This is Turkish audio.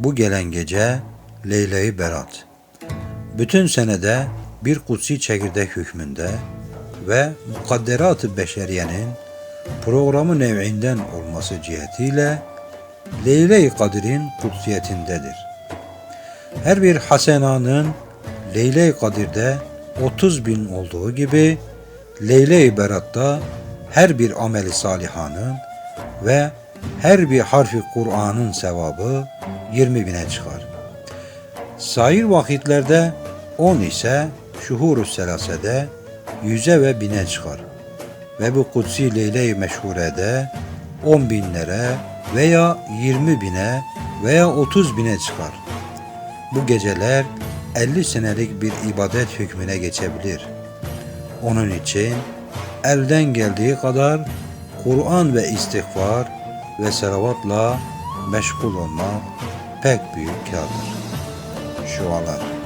Bu gelen gece Leyle-i Berat. Bütün senede bir kutsi çekirdek hükmünde ve mukadderat-ı beşeriyenin programı nev'inden olması cihetiyle Leyle-i Kadir'in kutsiyetindedir. Her bir hasenanın Leyle-i Kadir'de 30 bin olduğu gibi Leyle-i Berat'ta her bir ameli salihanın ve her bir harfi Kur'an'ın sevabı 20 bine çıkar. Sair vakitlerde 10 ise şuhur-u selasede yüze ve bine çıkar. Ve bu kutsi leyle-i meşhurede 10 binlere veya 20 bine veya 30 bine çıkar. Bu geceler 50 senelik bir ibadet hükmüne geçebilir. Onun için elden geldiği kadar Kur'an ve istiğfar ve selavatla meşgul olmak pek büyük kârdır. Şualar